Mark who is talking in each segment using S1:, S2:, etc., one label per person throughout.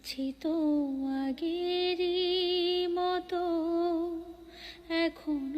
S1: আছি তো আগেরই মতো। এখনও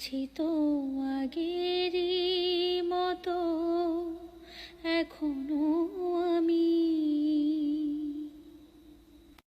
S1: আছি তো আগেরই মতো। এখনও